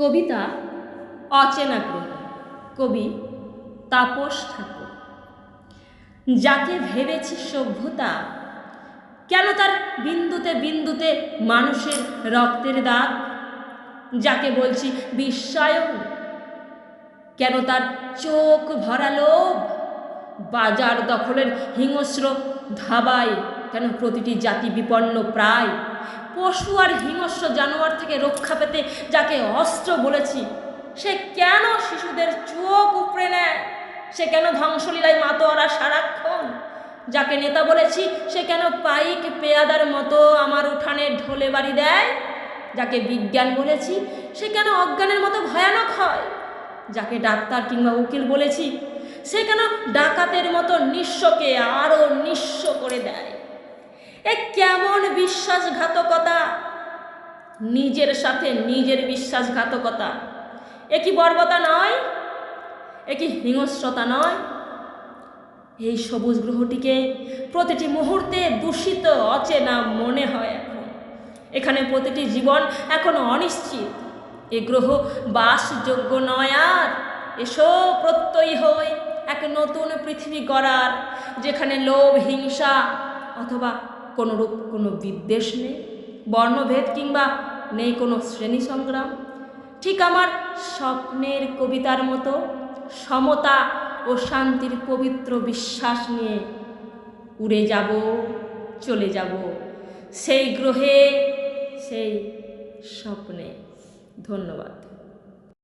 কবিতা অচেনা গ্রহ। কবি তাপস ঠাকুর। যাকে ভেবেছি সভ্যতা, কেন তার বিন্দুতে বিন্দুতে মানুষের রক্তের দাগ? যাকে বলছি বিশ্বায়ন কেন তার চোখ ভরা লোভ? বাজার দখলের হিংস্র ধাবায়, কেন প্রতিটি জাতি বিপন্ন প্রায়? পশু আর হিংস্র জানোয়ার থেকে রক্ষা পেতে যাকে অস্ত্র বলেছি, সে কেন শিশুদের চোখ উপড়ে নেয়? সে কেন ধ্বংসলীলায় মাতোয়ারা সারাক্ষণ? যাকে নেতা বলেছি, সে কেন পাইক পেয়াদার মতো আমার উঠানে ঢোলে বাড়ি দেয়? যাকে বিজ্ঞান বলেছি, সে কেন অজ্ঞানের মতো ভয়ানক হয়? যাকে ডাক্তার কিংবা উকিল বলেছি সে কেন ডাকাতের মতো নিঃস্বকে আরও নিঃস্ব করে দেয়। এ কেমন বিশ্বাসঘাতকতা? নিজের সাথে নিজের বিশ্বাসঘাতকতা। এ কি বর্বতা নয়? এ কি হিংস্রতা নয়? এই সবুজ গ্রহটিকে প্রতিটি মুহূর্তে দূষিত, অচেনা মনে হয় এখন। এখানে প্রতিটি জীবন এখন অনিশ্চিত। এ গ্রহ বাসযোগ্য নয় আর। এসো প্রত্যয়ী হই। এক নতুন পৃথিবী গড়ার, যেখানে লোভ, হিংসা অথবা কোনোরূপ কোনো বিদ্বেষ নেই, বর্ণভেদ কিংবা নেই কোনো শ্রেণি সংগ্রাম ঠিক আমার স্বপ্নের কবিতার মতো সমতা ও শান্তির পবিত্র বিশ্বাস নিয়ে উড়ে যাব, চলে যাব সেই গ্রহে, সেই স্বপ্নে। ধন্যবাদ।